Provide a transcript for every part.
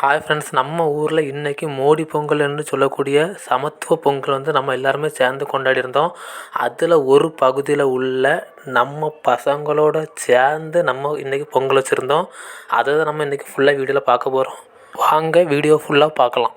Hi friends நம்ம ஊரில் இன்றைக்கி மோடி பொங்கல்னு சொல்லக்கூடிய சமத்துவ பொங்கல் வந்து நம்ம எல்லாருமே சேர்ந்து கொண்டாடி இருந்தோம் அதில் ஒரு பகுதியில் உள்ள நம்ம பசங்களோட சேர்ந்து நம்ம இன்றைக்கி பொங்கல் வச்சுருந்தோம். அதை தான் நம்ம இன்றைக்கி ஃபுல்லாக வீடியோவில் பார்க்க போகிறோம் வாங்க வீடியோ ஃபுல்லாக பார்க்கலாம்.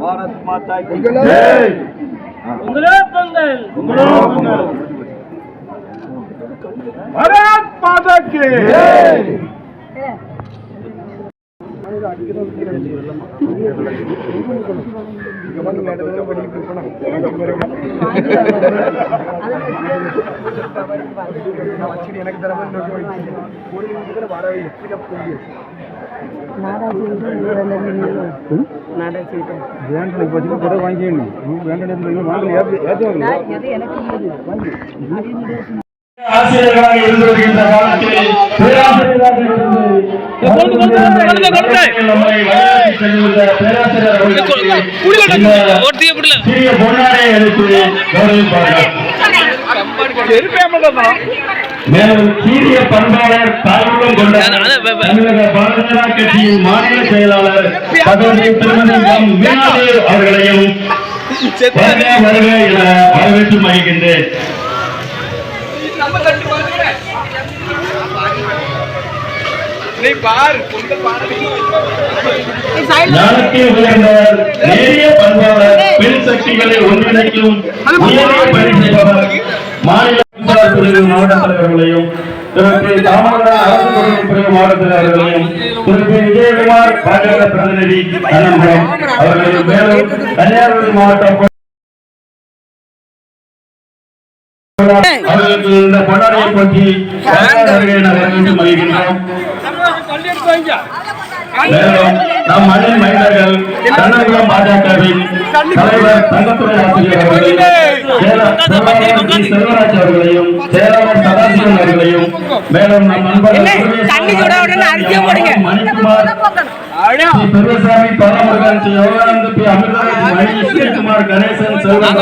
பாரத் மாதா உங்களோ ஒரு அடிக்கிறது எனக்கு தர மாதிரி வரவே எப்படி வேண்டாம் இப்போ வச்சுட்டு கூட வாங்கிடணும் வேண்டாம் வாங்கல ஆசிரியர்களாக இருந்து வருகின்ற காலத்தில் பேராசிரியராக இருந்து நம்மை வழிநடத்தி செல்கின்ற பேராசிரியர் அவர்களுக்கு இந்த சிறிய பொன்னாடை அளித்து கௌரவிப்பார்கள். மேலும் சீரிய பண்பாளர் தாழ்வுடன் கொண்ட தமிழக பாரதிய ஜனதா கட்சியின் மாநில செயலாளர் சகோதரி திருமதி எம் மீனாதேவ் அவர்களையும் வருக வருக என வரவேற்று மகிழ்கின்றேன். ஞானத்தில் உயர்ந்தவர் நேரிய பண்பாளர் பெண் சக்திகளை ஒன்றிணைக்கும் உயரிய பணி செய்பவர் மாநில மின்சார பிரிவு மாவட்ட தலைவர்களையும் திரு. பி. தாமோதர அரசு தொழில் பிரிவு மாவட்ட தலைவர்களையும் திரு. பி. விஜயகுமார் பாஜக பிரதிநிதி அவர்களையும் மேலும் கன்னியாகுமரி மாவட்டம் அவர்களுக்கு இந்த கொண்டாடியை பற்றி வரவேற்று மகிழ்கின்றோம் மேலும் நம் மண்ணின் மைந்தர்கள் கண்ணகுளம் பாஜகவின் தலைவர் தங்கத்துறை ஆசிரியர் அவர்களையும். செல்வராஜ் அவர்களையும் சேலம் சதாசிவன் அவர்களையும் மேலும் நம் நண்பர்கள் மணிக்குமார் ஸ்ரீ பெரியசாமி பாலமுருகன் ஸ்ரீ யோகானந்த பி. மணி ஸ்ரீகுமார் கணேசன் செல்வன்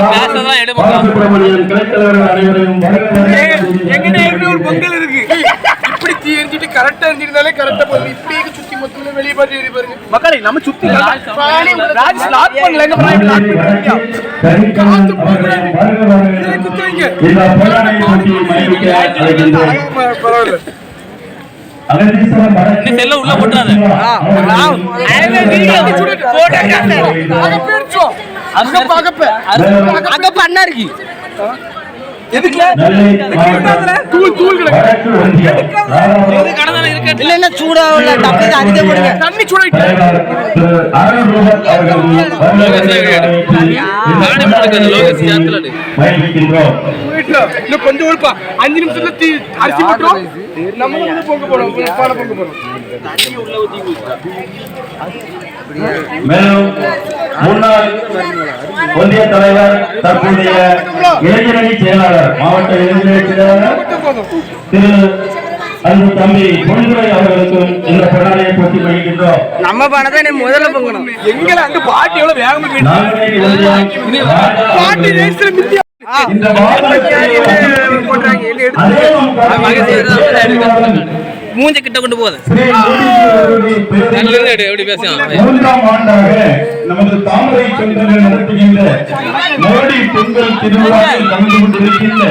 பாலசுப்ரமணியன் கிளைத்தலைவர்கள் அனைவரையும் எங்கிட்ட ஏற்கனவே ஒரு வருக பொங்கல் இருக்கு இப்படி தீ எரிஞ்சிட்டு கரெக்டா எரிஞ்சிருந்தாலே கரெக்டா போகுது. இப்படியே சுத்தி மொத்தம் வெளியே பார்த்து எரி பாருங்க. மக்களை நம்ம சுத்தி ராஜ் ஸ்டார்ட் பண்ணல. எங்க இந்த போராட்டத்தை பரவாயில்ல அகதீஸ்வரம் வடக்கு செல்ல உள்ள போட்டுறாத. அங்க பண்ணா இருக்கு. இல்ல என்ன சூடா உள்ள டப்பு அதிகம் போடுங்க. தண்ணி சூடாயிட்டு. இன்னும் கொஞ்சம் உழுப்பா அஞ்சு நிமிஷத்துல தீ அரிசி போட்டுரும் நம்ம வந்து பொங்க போறோம். பானை பொங்க போறோம். மேலும் முன்னாள் ஒன்றிய தலைவர் தற்போதைய இளைஞரணி செயலாளர் மாவட்ட இளைஞரணி செயலாளர் திரு அன்பு தம்பி பொன்துரை அவர்களுக்கும் இந்த கொண்டாடையை பற்றி மகிழ்கின்றோம் நம்ம பணத்தை நீ முதல்ல பொங்கணும் எங்களை அங்க பாட்டி எவ்வளவு வேகமா பாட்டி இந்த மாவட்டத்தில் மூஞ்ச கிட்ட கொண்டு போகுது. எப்படி பேசும் மூன்றாம் ஆண்டாக நமது தாமரை சந்திரன் நடத்துகின்ற மோடி பொங்கல் திருவிழாவில் கலந்து கொண்டிருக்கின்ற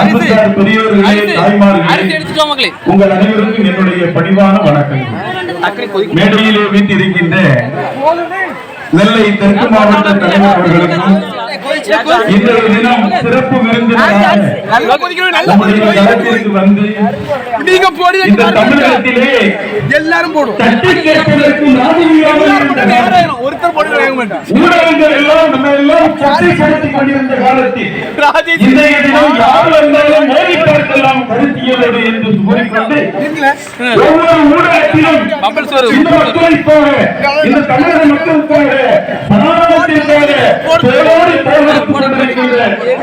அன்புசார் பெரியோர்களே தாய்மார்களே எடுத்துட்டோம் மக்களே உங்கள் அனைவருக்கும் என்னுடைய பணிவான வணக்கங்கள். மேடையிலே வீட்டிருக்கின்ற நெல்லை தெற்கு மாவட்ட தலைவர் அவர்களுக்கும் இன்றைய தினம் சிறப்பு விருந்தினராக நல்லா வந்து நீங்க போடி இந்த தமிழகத்திலே எல்லாரும் போடும் தட்டி கேட்பதற்கு ஒருத்தர் போட்டு மாட்டேன் ஊடகங்கள் எல்லாம் நம்ம எல்லாம் கொண்டிருந்த காலத்தில் இன்றைய தினம் யார் வந்தாலும் பார்க்கலாம் என்று கூறிக்கொண்டு ஒவ்வொரு ஊடகத்திலும் இந்த மக்களுக்காக இந்த தமிழக மக்களுக்காக சனாதனத்திற்காக பேரோடு போராடிக் கொண்டிருக்கின்ற பேராசிரியர் ஸ்ரீ ராமகிருஷ்ணன் அவர்கள்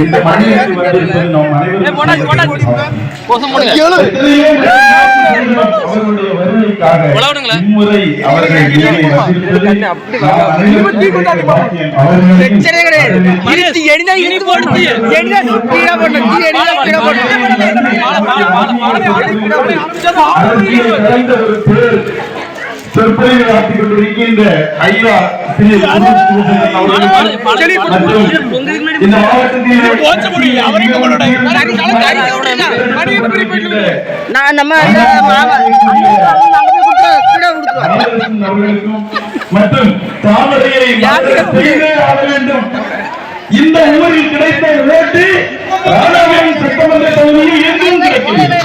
இந்த மண்ணிற்கு வந்திருப்பது நாம் அனைவரும். இம்முறை அவர்கள் இங்கே சொற்பொழிவு ஆற்றிக் கொண்டிருக்கின்ற ஐயா ஸ்ரீ இந்த மாவட்டத்தில் நான் நம்ம அனைவருக்கும் அவர்களுக்கும் மற்றும் தாமரையை வேண்டும். இந்த ஊரில் கிடைத்த ஓட்டு சட்டமன்ற தொகுதியில் எங்கும் கிடைக்கவில்லை.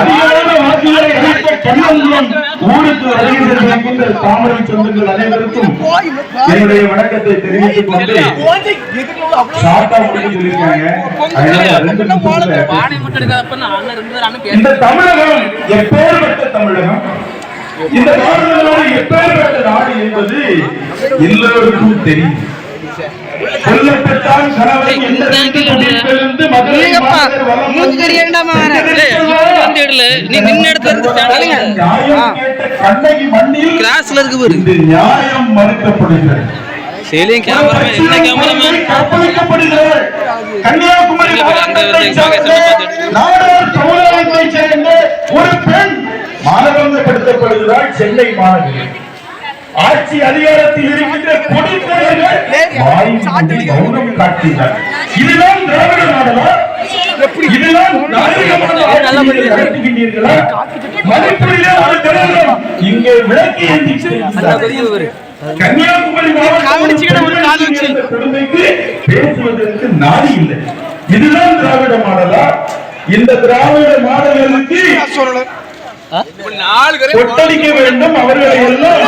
அதிகமான வாக்குகளை அளித்த கண்ணங்குளம் ஊருக்கு வருகை தந்திருக்கின்ற தாமரை சொந்தங்கள் அனைவருக்கும் என்னுடைய வணக்கத்தை தெரிவித்துக் கொண்டு மட்டும் இந்த தமிழகம் எப்பேற்பட்ட தமிழகம்? இந்த நாடுகளோடு எப்பேற்பட்ட நாடு என்பது எல்லோருக்கும் தெரியும். கிராஸ்ல இருக்கு பாரு. இந்த நியாயம் மறுக்கப்படுகிறது. சேலியும் கேமராமேன் என்ன கேமராமேன் கற்பழிக்கப்படுகிறது. கன்னியாகுமரி. நாடார் சேர்ந்த ஒரு பெண் மானபங்கப்படுத்தப்படுகிறாள் சென்னை மாநகரில். ஆட்சி அதிகாரத்தில் இருக்கின்ற மூடி மௌனம் காட்டினார். இதுதான் திராவிட மாடலா இதுதான் நாகரிகமான ஆட்சியை நடத்துகின்றீர்களா? மணிப்பூரிலே ஒரு திரைப்படம் இங்கே விளக்கு ஏந்தி கன்னியாகுமரி பேசுவதற்கு இல்லை. இதுதான் திராவிட மாடலா? இந்த திராவிட மாடலுக்கு ஒட்டடிக்க வேண்டும் அவர்களை எல்லாம்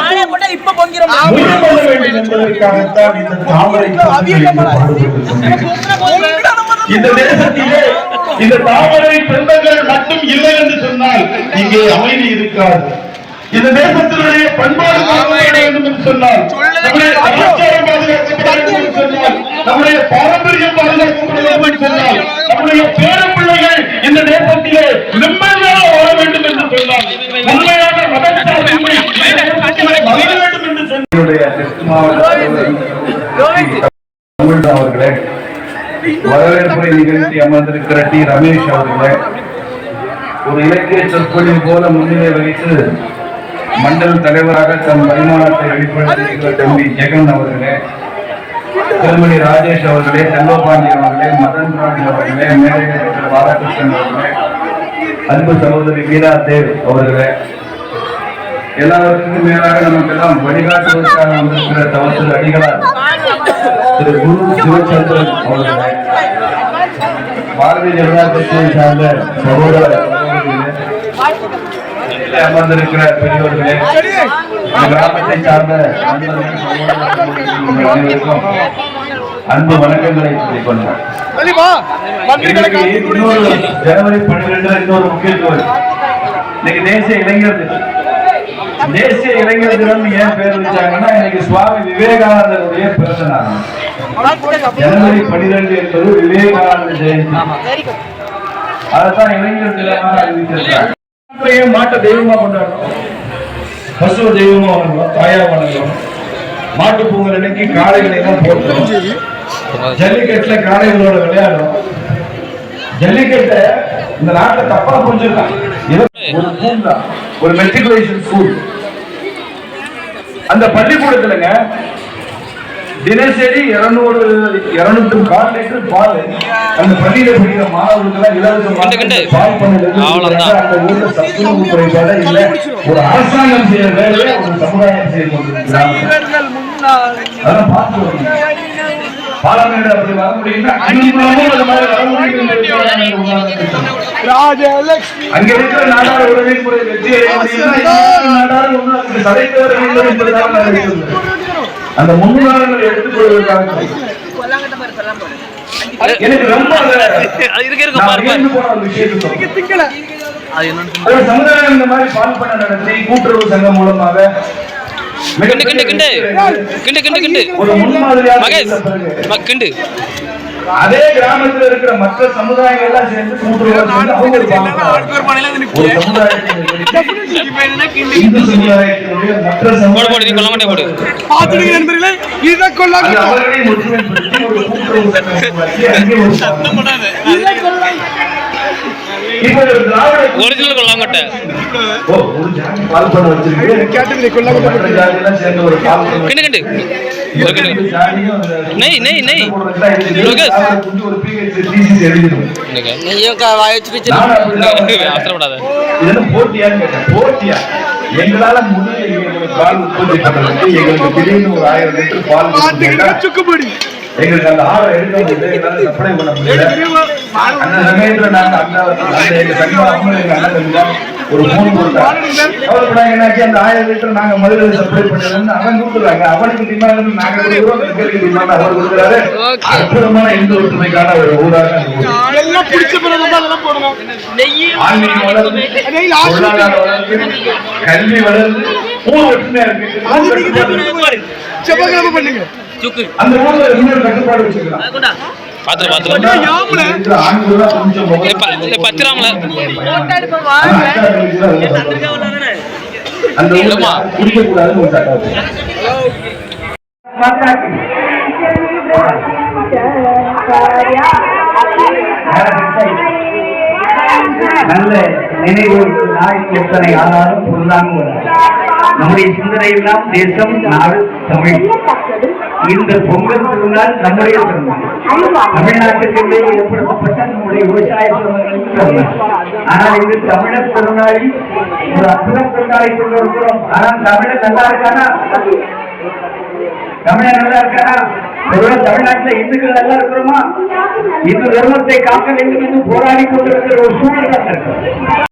இப்ப பொங்கிறோம் முடிவு பண்ண வேண்டும் என்பதற்காகத்தான் இந்த தாமரை சொந்தங்கள் பாடுபட்டுக் கொண்டிருக்கிறது. இந்த தேசத்திலே இந்த தாமரை சொந்தங்கள் மட்டும் இல்லை என்று சொன்னால் இங்கே அமைதி இருக்காது. இந்த தேசத்தினுடைய பண்பாடு வேண்டும் என்று சொன்னால் நம்முடைய கலாச்சாரம் பாதுகாக்கப்பட வேண்டும் என்று சொன்னால் நம்முடைய பாரம்பரியம் பாதுகாக்கப்பட வேண்டும் என்று சொன்னால் நம்முடைய பேர பிள்ளைகள் இந்த தேசத்திலே நிம்மதியாக வாழ வேண்டும் அவர்களே வரவேற்புரை நிகழ்த்தி அமர்ந்திருக்கிற டி ரமேஷ் அவர்களே ஒரு இலக்கிய சொற்பொழிவு போல முன்னிலை வகித்து மண்டல் தலைவராக தன் வருமானத்தை வெளிப்படுத்தியிருக்கிற தம்பி ஜெகன் அவர்களே திருமணி ராஜேஷ் அவர்களே செல்வபாண்டியன் அவர்களே மதன் ராணி அவர்களே மேலே இருக்கிற பாலகிருஷ்ணன் அவர்களே அன்பு சகோதரி மீனா தேவ் அவர்களே எல்லாருக்கும் மேலாக நமக்கு எல்லாம் வழிகாட்டுவதற்காக வந்திருக்கிற தவசல் அடிகளார் திரு குரு சிவச்சந்திரன் அவர்களே பாரதிய ஜனதா கட்சியை சார்ந்த சகோதர அமர்ந்திருக்கிற பெரியவர்களே கிராமத்தை சார்ந்த அனைவருக்கும் அன்பு வணக்கங்களை சொல்லிக் ஜனவரி பன்னிரெண்டுல இன்னொரு முக்கியத்துவம். இன்னைக்கு தேசிய இளைஞர் தினம். தேசிய இளைஞர் தினம் ஏன் பேர் வச்சாங்கன்னா இன்னைக்கு சுவாமி விவேகானந்தருடைய பிறந்த நாள் ஜனவரி பன்னிரெண்டு என்பது விவேகானந்த ஜெயந்தி. அதைத்தான் இளைஞர் தினமாக அறிவிச்சிருக்காங்க ஏன் மாட்டை தெய்வமா கொண்டாடுறோம். பசுவ தெய்வமா வணங்குறோம் தாயா வணங்குறோம் மாட்டு பொங்கல் அன்னைக்கு காளைகளை எல்லாம் போட்டுறோம். ஜல்லிக்கட்டுல காளைகளோட விளையாடுறோம் ஜல்லிக்கட்டை இந்த நாட்டை தப்பா புரிஞ்சிருக்கான் ஒரு மெட்ரிகுலேஷன் ஸ்கூல் அந்த பள்ளிக்கூடத்துலங்க தினசரி இருநூறு இருநூற்று கால் லிட்டர் பால் அந்த பள்ளியில படிக்கிற மாணவர்களுக்கு இலவசமாக. பால் அவ்வளவுதான். அந்த ஊர்ல சத்துணவு குறைபாடு இல்ல. ஒரு அரசாங்கம் செய்யற வேலையை ஒரு சமுதாயம் செய்ய முன்னால் அதெல்லாம் பார்த்து ராஜலட்சுமி. அங்க இருக்கிற நாடார் உறவின் நாடார் வேண்டும் என்பதுதான். அந்த முன்னுதாரணங்களை எடுத்துக்கொள்வதற்காக. எனக்கு ரொம்ப விஷயத்தை சமுதாயம் இந்த மாதிரி பால் பண்ண நடத்தி கூட்டுறவு சங்கம் மூலமாக கிண்டு கிண்டு கிண்டு. கிண்டு கிண்டு கிண்டு. மகேஷ் கிண்டு. அதே கிராமத்துல இருக்கிற மற்ற சமுதாயங்கள் எல்லாம் சேர்ந்து சமுதாயத்தினுடைய மற்ற போடு போடு நீ கொல்ல மாட்டே போடு. பாத்துடுங்க நண்பர்களே இதை அது கொள்ளாங்க அவர்களையும் ஒற்றுமைப்படுத்தி ஒரு கூட்டுறவு சங்கம் சேர்ந்து ஒரு பால் பண்ண கிண்டு கிண்டு நெய் நெய் நெய். லோகேஷ். அவசரப்படாத கேட்டேன். போட்டியா? எங்களால முடியல எங்களுக்கு பால் உற்பத்தி பண்றதுக்கு எங்களுக்கு திடீர்னு ஒரு ஆயிரம் லிட்டர் பால் சுக்குப்படி எங்களுக்கு அந்த ஆறை எடுக்க முடியல எங்களால சப்ளை பண்ண முடியல. அந்த சமயத்துல நாங்க அந்த அந்த எங்க சங்கம் அவங்க எங்க அண்ணன் தம்பி தான் ஒரு மூணு கொடுத்தாங்க அவருக்கு நாங்க என்னாச்சு அந்த ஆயிரம் லிட்டர் நாங்க மதுரை சப்ளை பண்ணலன்னு அவன் அவனுக்கு டிமாண்ட் நாங்க கொடுக்குறோம் எங்களுக்கு டிமாண்ட் அவர் கொடுக்குறாரு. அற்புதமான இந்து ஒற்றுமைக்கான ஒரு ஊராக வளர்ந்து பொருளாதாரம் வளர்ந்து. கல்வி வளர்ந்து ஊர் ஒற்றுமையா இருக்கு. செவ்வாய்க்கிழமை பண்ணுங்க. அந்த ஊர்ல இன்னொரு கட்டுப்பாடு பத்திராமல. பண்ணலாம். அந்த ஊர்ல. நல்ல நினைவு நாள் எத்தனை ஆனாலும் பொருளாங்க நம்முடைய சிந்தனை எல்லாம் தேசம் நாடு தமிழ். இந்த பொங்கல் திருநாள் நம்முடைய திருநாள். தமிழ்நாட்டுக்குள்ளே ஏற்படுத்தப்பட்ட நம்முடைய விவசாய ஆனால் இது தமிழர் திருநாளில் ஒரு அற்புதம் திருநாளை கொண்டு இருக்கிறோம் ஆனால் தமிழர் நல்லா இருக்கானா தமிழர் நல்லா இருக்கானா ஒருவேளை தமிழ்நாட்டுல இந்துக்கள் நல்லா இருக்கிறோமா? இந்து தர்மத்தை காக்க வேண்டும் என்று போராடி கொண்டிருக்கிற ஒரு சூழல் தான் இருக்கு